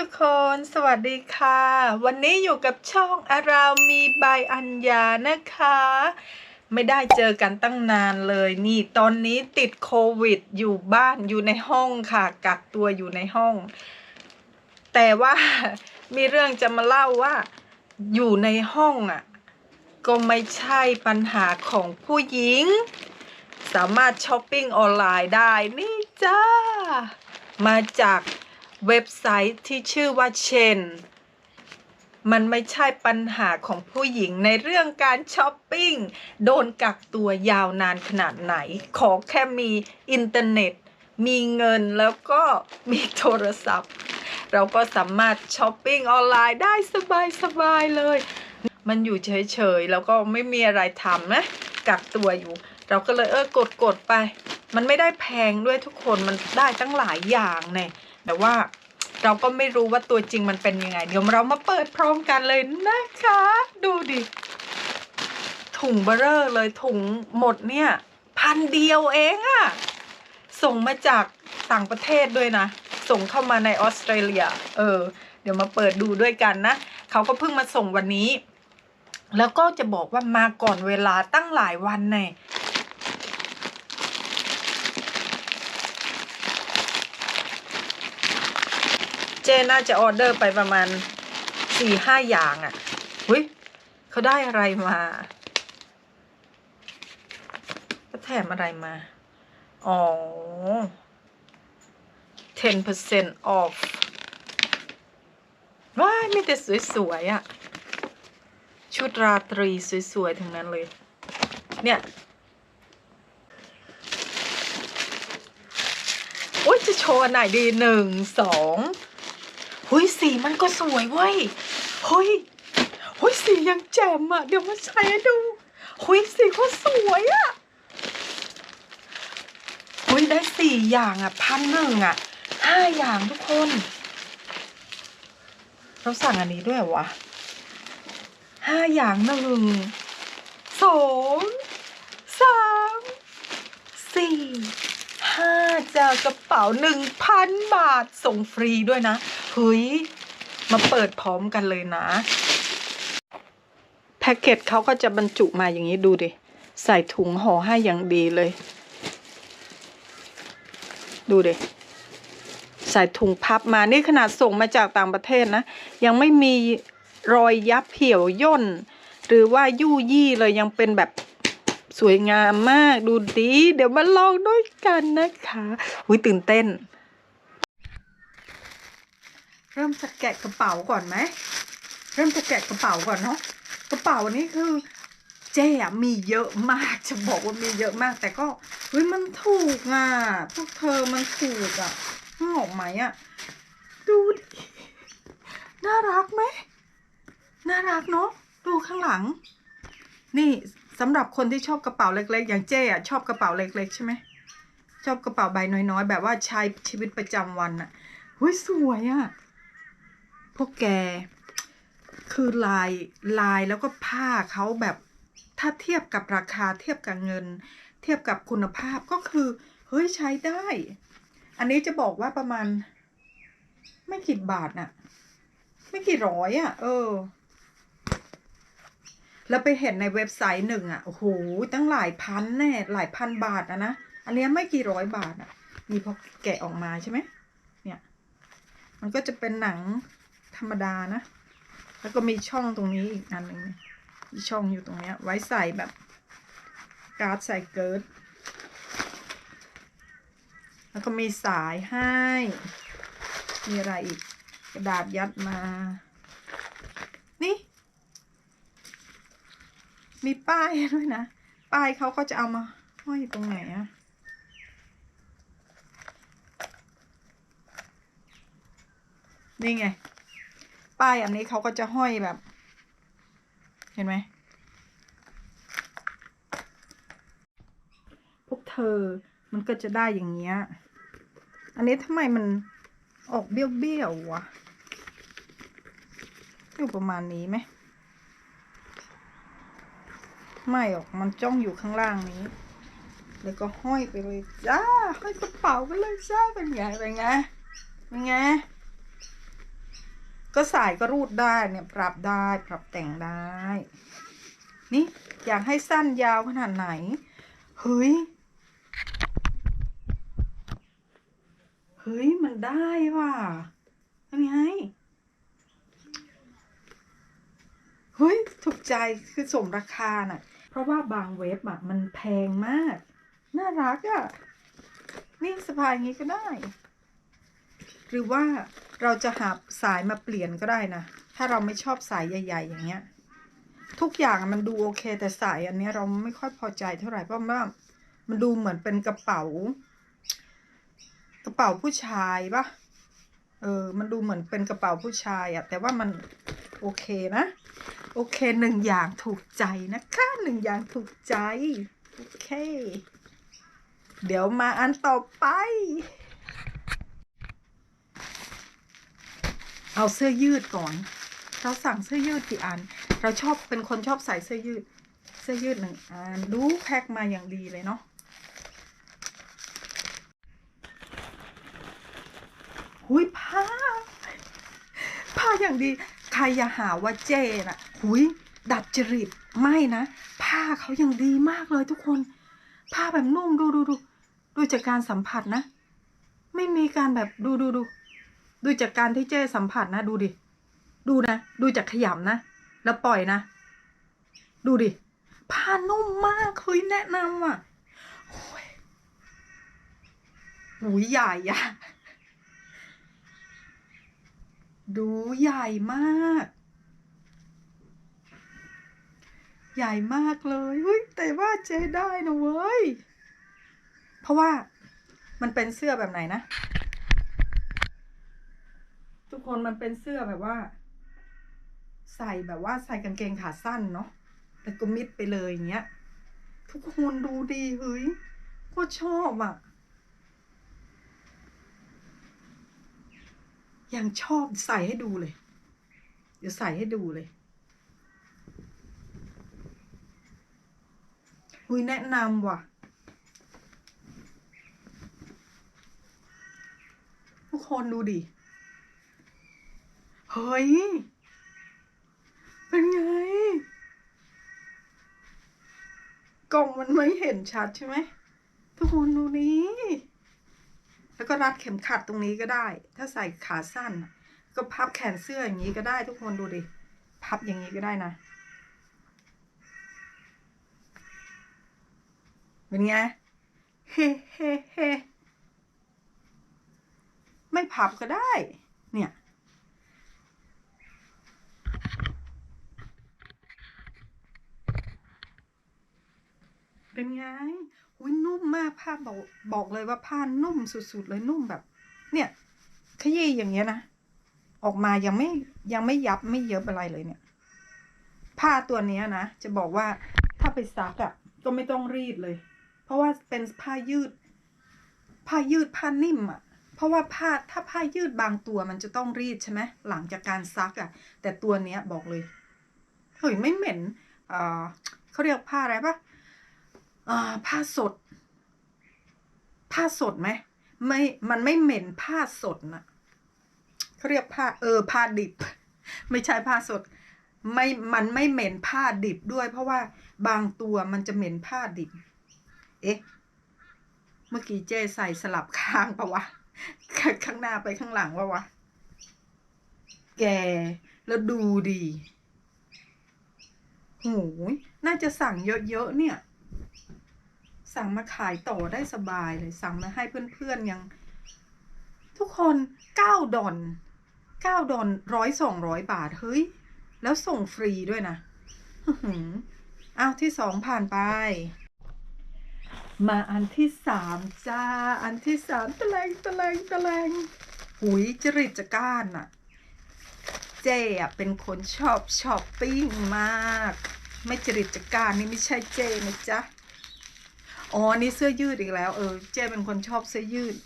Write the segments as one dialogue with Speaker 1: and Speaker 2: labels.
Speaker 1: ทุกคนสวัสดีค่ะ วันนี้อยู่กับช่องอารามีบายอัญญานะคะ ไม่ได้เจอกันตั้งนานเลย นี่ตอนนี้ติดโควิดอยู่บ้านอยู่ในห้องค่ะกักตัวอยู่ในห้อง แต่ว่ามีเรื่องจะมาเล่าว่า อยู่ในห้องอะ ก็ไม่ใช่ปัญหาของผู้หญิง สามารถช้อปปิ้งออนไลน์ได้นี่จ้ามาจาก เว็บไซต์ที่ชื่อว่าเชนมันไม่ใช่ปัญหาของผู้หญิงในเรื่องการช้อปปิ้ง โดนกักตัวยาวนานขนาดไหน ขอแค่มีอินเทอร์เน็ต มีเงินแล้วก็มีโทรศัพท์ เราก็สามารถช้อปปิ้งออนไลน์ได้สบายๆเลย มันอยู่เฉยๆ แล้วก็ไม่มีอะไรทำนะ กักตัวอยู่ เราก็เลยเออกดๆไป มันไม่ได้แพงด้วยทุกคนมันได้ตั้งหลายอย่างเนี่ย แต่ว่าเราก็ไม่รู้ว่าตัวจริงมันเป็นยังไง เดี๋ยวเรามาเปิดพร้อมกันเลยนะคะ ดูดิถุงเบอร์เรอเลยถุงหมดเนี่ย พันเดียวเองอะส่งมาจากต่างประเทศด้วยนะ ส่งเข้ามาในออสเตรเลีย เออ เดี๋ยวมาเปิดดูด้วยกันนะ เขาก็เพิ่งมาส่งวันนี้ แล้วก็จะบอกว่ามาก่อนเวลาตั้งหลายวันแน่ เจน่าจะออเดอร์ไปประมาณสี่ห้าอย่างอะ่ะหุยเขาได้อะไรมาเขาแถมอะไรมา อ๋อ 10% off ว้ายมีแต่สวยๆอะ่ะ ชุดราตรีสวยๆทั้งนั้นเลย เนี่ยโอ้ยจะโชว์อันไหนดีหนึ่งสอง หุยสีมันก็สวยเว้ยหุยหุยสียังแจ่มอะ เดี๋ยวมาใช้ดูหุยสีก็สวยอะหุยได้สี่อย่างอะพันหนึ่งอะห้าอย่างทุกคน เราสั่งอันนี้ด้วยวะห้าอย่างหนึ่งสองสามสี่ห้าจากกระเป๋าหนึ่งพันบาทส่งฟรีด้วยนะ เฮ้ย มาเปิดพร้อมกันเลยนะ แพ็กเกจเขาก็จะบรรจุมาอย่างนี้ดูดิ ใส่ถุงห่อให้อย่างดีเลย ดูดิใส่ถุงพับมา นี่ขนาดส่งมาจากต่างประเทศนะ ยังไม่มีรอยยับเหี่ยวย่น หรือว่ายู่ยี่เลยยังเป็นแบบสวยงามมากดูดี เดี๋ยวมาลองด้วยกันนะคะอุ้ยตื่นเต้น เริ่มจะแกะกระเป๋าก่อนไหม เริ่มจะแกะกระเป๋าก่อนเนาะ กระเป๋านี้คือเจ๊อะมีเยอะมาก จะบอกว่ามีเยอะมาก แต่ก็เฮ้ยมันถูกอะ พวกเธอมันถูกอะนึกออกไหมอะ ดูดิ น่ารักไหม น่ารักเนาะ ดูข้างหลัง นี่สำหรับคนที่ชอบกระเป๋าเล็ก ๆ อย่างเจ๊อะชอบกระเป๋าเล็ก ๆ ใช่ไหม ชอบกระเป๋าใบน้อยๆ แบบว่าใช้ชีวิตประจำวันอะเฮ้ยสวยอะ พวกแก คือลายลายแล้วก็ผ้าเขาแบบถ้าเทียบกับราคาเทียบกับเงิน เทียบกับคุณภาพก็คือ เฮ้ยใช้ได้ อันนี้จะบอกว่าประมาณ ไม่กี่บาทน่ะ ไม่กี่ร้อยอะเออ แล้วไปเห็นในเว็บไซต์หนึ่งอะโอ้โหตั้งหลายพันแน่หลายพันบาทอะนะอันนี้ไม่กี่ร้อยบาทอะมีพอแกะออกมาใช่ไหมเนี่ย มันก็จะเป็นหนัง ธรรมดานะ แล้วก็มีช่องตรงนี้อีกอันหนึ่งมีช่องอยู่ตรงเนี้ย ไว้ใส่แบบการ์ดใส่เกิร์ดแล้วก็มีสายให้ มีอะไรอีก กระดาษยัดมา นี่ มีป้ายด้วยนะ ป้ายเขาก็จะเอามาห้อยตรงไหนอะนี่ไง ป้ายอันนี้เขาก็จะห้อยแบบ เห็นไหมพวกเธอมันก็จะได้อย่างเงี้ย อันนี้ทำไมมันออกเบี้ยวๆวะอยู่ประมาณนี้ไหมไม่หรอกมันจ้องอยู่ข้างล่างนี้ แล้วก็ห้อยไปเลยจ้าห้อยกระเป๋าไปเลยจ้าเป็นไงเป็นไงเป็นไง ก็สายก็รูดได้เนี่ยปรับได้ปรับแต่งได้ นี่อยากให้สั้นยาวขนาดไหน เฮ้ย เฮ้ย มันได้ว่ะทำไงเฮ้ย ถูกใจคือสมราคาน่ะ เพราะว่าบางเว็บอะ มันแพงมาก น่ารักอะ นี่สะพายงี้ก็ได้ รือว่าเราจะหาสายมาเปลี่ยนก็ได้นะ ถ้าเราไม่ชอบสายใหญ่ ๆ อย่างเงี้ย ทุกอย่างมันดูโอเค แต่สายอันนี้เราไม่ค่อยพอใจเท่าไหร่เพราะว่ามันดูเหมือนเป็นกระเป๋า กระเป๋าผู้ชายปะเออ มันดูเหมือนเป็นกระเป๋าผู้ชายอะแต่ว่ามันโอเคนะ โอเคหนึ่งอย่างถูกใจนะคะหนึ่งอย่างถูกใจ โอเค เดี๋ยวมาอันต่อไป เอาเสื้อยืดก่อน เราสั่งเสื้อยืดกี่อัน เราชอบเป็นคนชอบใส่เสื้อยืด เสื้อยืดหนึ่งอันดูแพ็คมาอย่างดีเลยเนาะหุยผ้า ผ้าอย่างดี ใครอย่าหาว่าเจน่ะหุยดัดจริตไม่นะ ผ้าเขายังดีมากเลยทุกคน ผ้าแบบนุ่มดูดูดูดูจากการสัมผัสนะ ไม่มีการแบบดูดูดู ดูจากการที่เจ้สัมผัสนะ ดูดิ ดูนะ ดูจากขยำนะ แล้วปล่อยนะ ดูดิ ผ้านุ่มมากเฮ้ยแนะนำอะโอ้ยหูยใหญ่อะดูใหญ่มาก ใหญ่มากเลยเฮ้ยแต่ว่าเจ๊ได้นะเว้ย เพราะว่ามันเป็นเสื้อแบบไหนนะ ทุกคนมันเป็นเสื้อแบบว่า ใส่แบบว่าใส่กางเกงขาสั้นเนาะแล้วก็มิดไปเลยอย่างเงี้ย ทุกคนดูดีเฮ้ยก็ชอบอะยังชอบใส่ให้ดูเลย เดี๋ยวใส่ให้ดูเลยหุยแนะนำว่ะ ทุกคนดูดิ เฮ้ย เป็นไง กล่องมันไม่เห็นชัดใช่ไหมทุกคนดูนี้ แล้วก็รัดเข็มขัดตรงนี้ก็ได้ ถ้าใส่ขาสั้น ก็พับแขนเสื้ออย่างนี้ก็ได้ ทุกคนดูดิ พับอย่างนี้ก็ได้นะ เป็นไง เฮ้เฮ้เฮ้ไม่พับก็ได้ เนี่ย เป็นไงอุ้ยนุ่มมากผ้าบอกบอกเลยว่าผ้านุ่มสุดๆเลยนุ่มแบบ เนี่ยขยี้อย่างเงี้ยนะออกมายังไม่ยังไม่ยับไม่เยอะอะไรเลยเนี่ย ผ้าตัวเนี้ยนะจะบอกว่าถ้าไปซักอะ่ะ ก็ไม่ต้องรีดเลย เพราะว่าเป็นผ้ายืด ผ้ายืดผ้านิ่มอะ่ะ เพราะว่าผ้าถ้าผ้ายืดบางตัวมันจะต้องรีดใช่ไหมหลังจากการซักอะ่ะ แต่ตัวเนี้ยบอกเลยเฮ้ยไม่เหม็นอ่าเขาเรียกผ้าอะไรปะ ผ้าสด ผ้าสดไหมไม่ มันไม่เหม็นผ้าสดนะเขาเรียกผ้าเออผ้าดิบ ไม่ใช่ผ้าสด ไม่ มันไม่เหม็นผ้าดิบด้วย เพราะว่าบางตัวมันจะเหม็นผ้าดิบ เอ๊ะ เมื่อกี้เจ้ใส่สลับข้างปะวะ ข้างหน้าไปข้างหลังปะวะ แก แล้วดูดีโหยน่าจะสั่งเยอะๆเนี่ย สั่งมาขายต่อได้สบายเลย สั่งมาให้เพื่อนๆยัง ทุกคนเก้าดอนเก้าดอนร้อยสองร้อยบาท เฮ้ย แล้วส่งฟรีด้วยนะอ้าวที่สองผ่านไป มาอันที่สามจ้า อันที่สามตะแลงตะแลงตะแลงหุยจริตจก้านอะเจ๊อะเป็นคนชอบช้อปปิ้งมาก ไม่จริตจก้านนี่ไม่ใช่เจ๊นะจ๊ะ อ๋อนี่เสื้อยืดอีกแล้ว เออ เจ๊เป็นคนชอบเสื้อยืด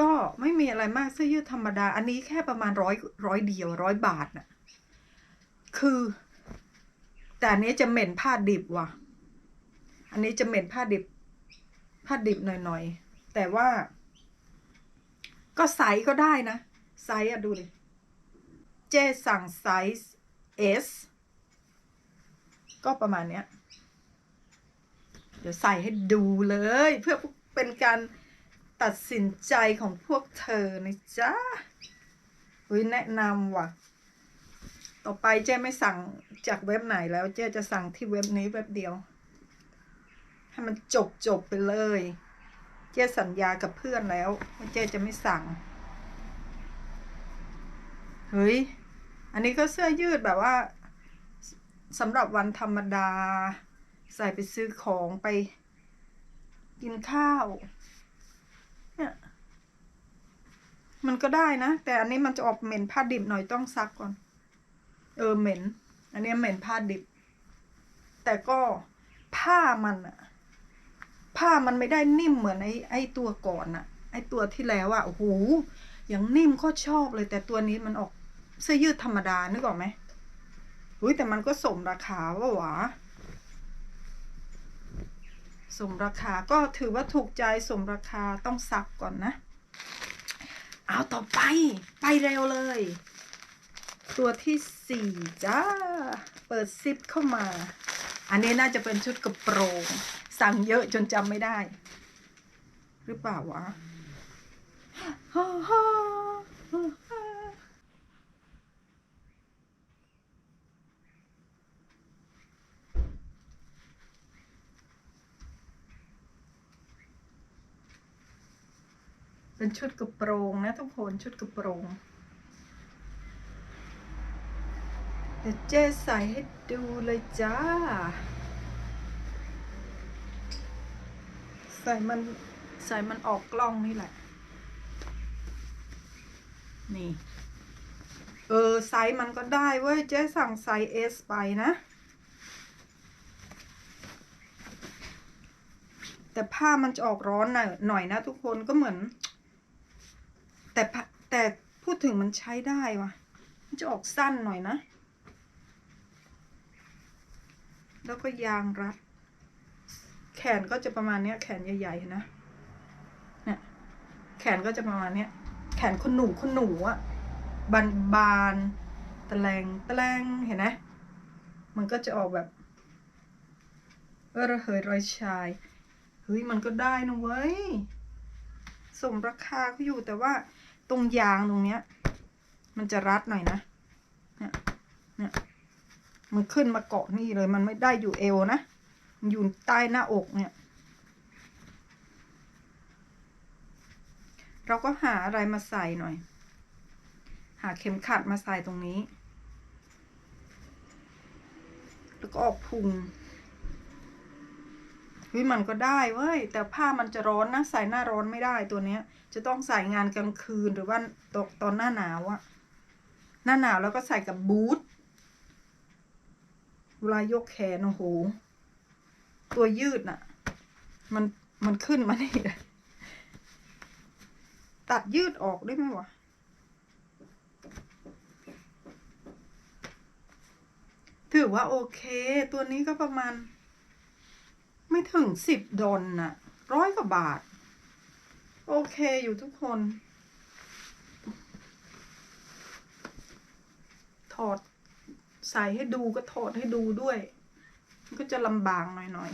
Speaker 1: ก็ไม่มีอะไรมากเสื้อยืดธรรมดา อันนี้แค่ประมาณร้อยร้อยเดียวร้อยบาทน่ะ คือ แต่อันนี้จะเหม็นผ้าดิบว่ะ อันนี้จะเหม็นผ้าดิบ ผ้าดิบหน่อยๆ แต่ว่า ก็ไซส์ก็ได้นะ ไซส์อะดูดิ เจสั่งไซส์ S ก็ประมาณเนี้ย เดี๋ยวใส่ให้ดูเลย เพื่อเป็นการตัดสินใจของพวกเธอนะจ๊ะเฮ้ยแนะนำว่ะ ต่อไปเจ๊ไม่สั่งจากเว็บไหนแล้วเจ๊จะสั่งที่เว็บนี้เว็บเดียว ให้มันจบจบไปเลย เจ๊สัญญากับเพื่อนแล้วว่าเจ๊จะไม่สั่ง เฮ้ย อันนี้ก็เสื้อยืดแบบว่า สำหรับวันธรรมดา ใส่ไปซื้อของไป กินข้าว เนี่ยมันก็ได้นะ แต่อันนี้มันจะออกเหม็นผ้าดิบหน่อยต้องซักก่อน เออเหม็น อันนี้เหม็นผ้าดิบ แต่ก็ผ้ามันอะผ้ามันไม่ได้นิ่มเหมือนไอ้ไอ้ตัวก่อนอะไอ้ตัวที่แล้วอะโอ้โหอย่างนิ่มก็ชอบเลย แต่ตัวนี้มันออกเสื้อยืดธรรมดานึกออกไหม อุ้ยแต่มันก็สมราคาว่าวะสมราคาก็ถือว่าถูกใจสมราคาต้องซักก่อนนะ เอาต่อไปไปเร็วเลย ตัวที่สี่จ้า เปิดซิปเข้ามา อันนี้น่าจะเป็นชุดกระโปรง สั่งเยอะจนจำไม่ได้ หรือเปล่าวะ ฮ่าฮ่าฮ่าฮ่า เป็นชุดกระโปรงนะทุกคนชุดกระโปรงเดี๋ยวเจ๊ใส่ให้ดูเลยจ้า ใส่มันใส่มันออกกล้องนี่แหละ นี่ เออไซส์มันก็ได้เว้ย เจ๊สั่งไซส์ S ไปนะ แต่ผ้ามันจะออกร้อนน่อยหน่อยนะทุกคนก็เหมือน แต่แต่พูดถึงมันใช้ได้ว่ะ มันจะออกสั้นหน่อยนะ แล้วก็ยางรัด แขนก็จะประมาณเนี้ย แขนใหญ่ๆนะเนี่ยแขนก็จะประมาณเนี้ย แขนคนหนูคนหนูอะบานบานตะแลงตะแลงเห็นไหมมันก็จะออกแบบเออระเหยรอยชาย เฮ้ย มันก็ได้นะเว้ย สมราคาก็อยู่แต่ว่า ตรงยางตรงเนี้ย มันจะรัดหน่อยนะเนี่ยเนี่ยมันขึ้นมาเกาะนี่เลย มันไม่ได้อยู่เอวนะมันอยู่ใต้หน้าอกเนี่ย เราก็หาอะไรมาใส่หน่อย หาเข็มขัดมาใส่ตรงนี้ แล้วก็ออกพุง เฮ้ยมันก็ได้เว้ย แต่ผ้ามันจะร้อนนะ ใส่หน้าร้อนไม่ได้ตัวเนี้ย จะต้องใส่งานกลางคืนหรือว่าตกตอนหน้าหนาวอะหน้าหนาวแล้วก็ใส่กับบูทเวลายกแขนโอ้โหตัวยืดน่ะ มันมันขึ้นมานี่ตัดยืดออกได้ไหมวะถือว่าโอเค ตัวนี้ก็ประมาณ ไม่ถึงสิบดอลน่ะร้อยกว่าบาท โอเคอยู่ทุกคน ถอดใส่ให้ดูก็ถอดให้ดูด้วย ก็จะลำบากหน่อย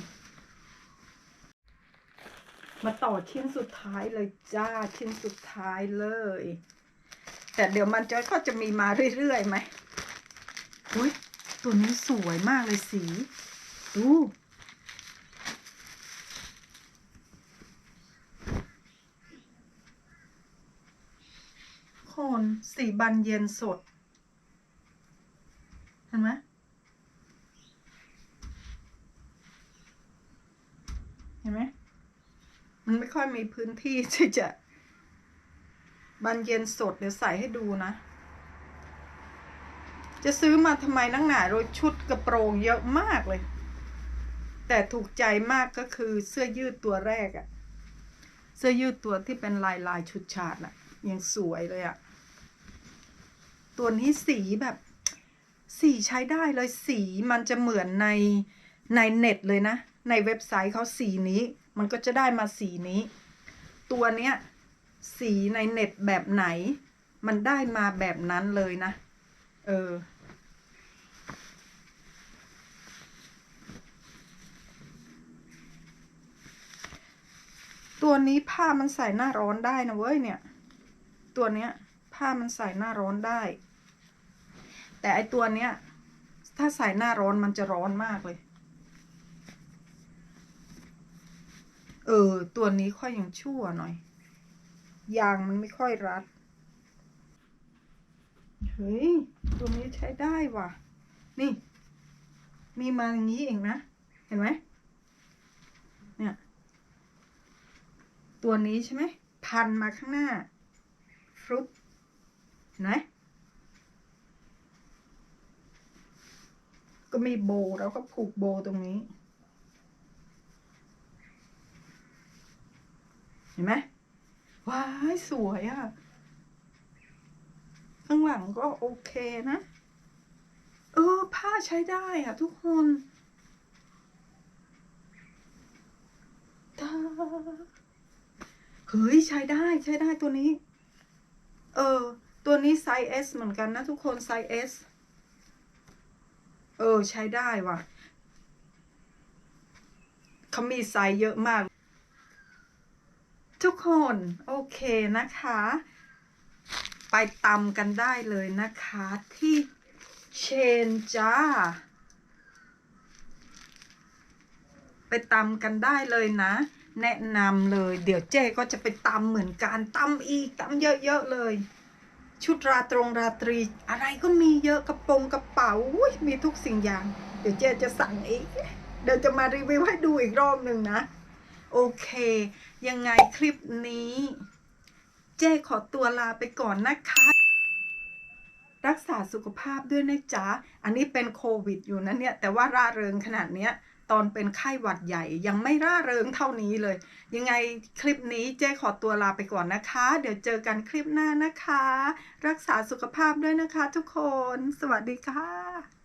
Speaker 1: ๆ มาต่อชิ้นสุดท้ายเลยจ้าชิ้นสุดท้ายเลย แต่เดี๋ยวมันจะก็จะมีมาเรื่อยๆไหมอุ้ยตัวนี้สวยมากเลยสี ดู คนสีบันเย็นสด เห็นไหมเห็นไหมมันไม่ค่อยมีพื้นที่ที่จะบานเย็นสดเดี๋ยวใส่ให้ดูนะ จะซื้อมาทำไมนักหนาโดยชุดกระโปรงเยอะมากเลย แต่ถูกใจมากก็คือเสื้อยืดตัวแรกอะเสื้อยืดตัวที่เป็นลายลายชุดฉาดอะยังสวยเลยอะ ตัวนี้สีแบบสีใช้ได้เลยสีมันจะเหมือนในในเน็ตเลยนะ ในเว็บไซต์เขาสีนี้ มันก็จะได้มาสีนี้ ตัวเนี้ยสีในเน็ตแบบไหน มันได้มาแบบนั้นเลยนะ เออ ตัวนี้ผ้ามันใส่หน้าร้อนได้นะเว้ยเนี่ย ตัวเนี้ยผ้ามันใส่หน้าร้อนได้ แต่ไอตัวเนี้ย ถ้าใส่หน้าร้อนมันจะร้อนมากเลย เออ ตัวนี้ค่อยยังชั่วหน่อย ยางมันไม่ค่อยรัด เฮ้ย ตัวนี้ใช้ได้ว่ะ นี่ มีมาอย่างนี้เองนะ เห็นไหมเนี่ย ตัวนี้ใช่ไหม พันมาข้างหน้าฟรุตเห็นไหม ก็มีโบแล้วก็ผูกโบตรงนี้ เห็นไหมว้ายสวยอะ่ะ ข้างหลังก็โอเคนะ เออ ผ้าใช้ได้อะ ทุกคนตาเฮ้ยใช้ได้ใช้ได้ตัวนี้ เออ ตัวนี้ไซส์ S เหมือนกันนะทุกคนไซส์ S เออ ใช้ได้ว่ะเขามีไซส์เยอะมาก ทุกคน โอเคนะคะ ไปตำกันได้เลยนะคะ ที่เชนจ้า ไปตำกันได้เลยนะ แนะนำเลย เดี๋ยวเจ๊ก็จะไปตำเหมือนกันตำอีกตำเยอะๆเลย ชุดราตรงราตรี อะไรก็มีเยอะกระโปรงกระเป๋ามีทุกสิ่งอย่าง เดี๋ยวเจ๊จะสั่งอีก เดี๋ยวจะมารีวิวให้ดูอีกรอบหนึ่งนะ โอเค ยังไงคลิปนี้ เจ๊ขอตัวลาไปก่อนนะคะ รักษาสุขภาพด้วยนะจ๊ะ อันนี้เป็นโควิดอยู่นะเนี่ย แต่ว่าร่าเริงขนาดเนี้ย ตอนเป็นไข้หวัดใหญ่ยังไม่ร่าเริงเท่านี้เลย ยังไงคลิปนี้เจ๊ขอตัวลาไปก่อนนะคะ เดี๋ยวเจอกันคลิปหน้านะคะ รักษาสุขภาพด้วยนะคะทุกคน สวัสดีค่ะ